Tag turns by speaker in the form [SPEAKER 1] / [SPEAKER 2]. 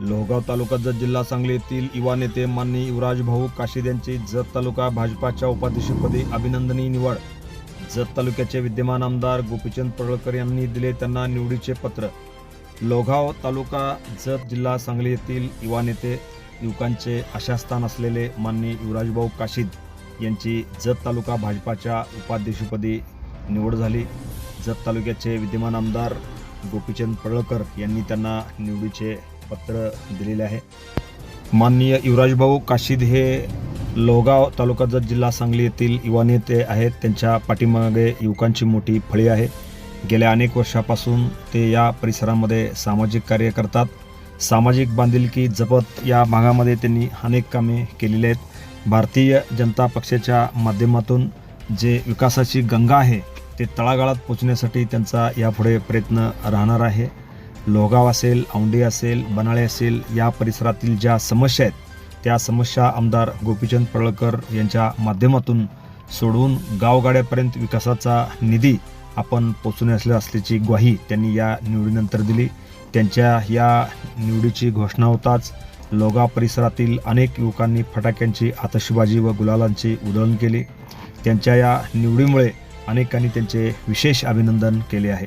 [SPEAKER 1] लोहगाव तालुका जत जिल्हा सांगली येथील युवा नेते माननीय युवराज भाऊ काशीद यांची जत तालुका भाजपाच्या उपाध्यक्षपदी अभिनंदनीय निवड. जत तालुक्याचे विद्यमान आमदार गोपीचंद पडळकर यांनी दिले त्यांना निवडीचे पत्र. लोहगाव तालुका जत जिल्हा सांगली येथील युवा नेते युवकांचे आशास्थान असलेले माननीय युवराजभाऊ काशीद यांची जत तालुका भाजपाच्या उपाध्यक्षपदी निवड झाली. जत तालुक्याचे विद्यमान आमदार गोपीचंद पडळकर यांनी त्यांना निवडीचे पत्र दिलेले आहे. माननीय युवराजभाऊ काशीद हे लोगाव तालुका जत जिल्हा सांगली येथील युवा नेते आहेत. त्यांच्या पाठीमागे युवकांची मोठी फळी आहे. गेल्या अनेक वर्षापासून ते या परिसरामध्ये सामाजिक कार्य करतात. सामाजिक बांधिलकी जपत या भागामध्ये त्यांनी अनेक कामे केलेली आहेत. भारतीय जनता पक्षाच्या माध्यमातून जे विकासाची गंगा आहे ते तळागाळात पोचण्यासाठी त्यांचा यापुढे प्रयत्न राहणार आहे. लोहगाव असेल औंढे असेल बनाळे असेल या परिसरातील ज्या समस्या आहेत त्या समस्या आमदार गोपीचंद पडळकर यांच्या माध्यमातून सोडवून गावगाड्यापर्यंत विकासाचा निधी आपण पोचवण्यास असल्याची ग्वाही त्यांनी या निवडीनंतर दिली. त्यांच्या या निवडीची घोषणा होताच लोगा परिसरातील अनेक युवकांनी फटाक्यांची आतषबाजी व गुलालांची उधळण केली. त्यांच्या या निवडीमुळे अनेकांनी त्यांचे विशेष अभिनंदन केले आहे.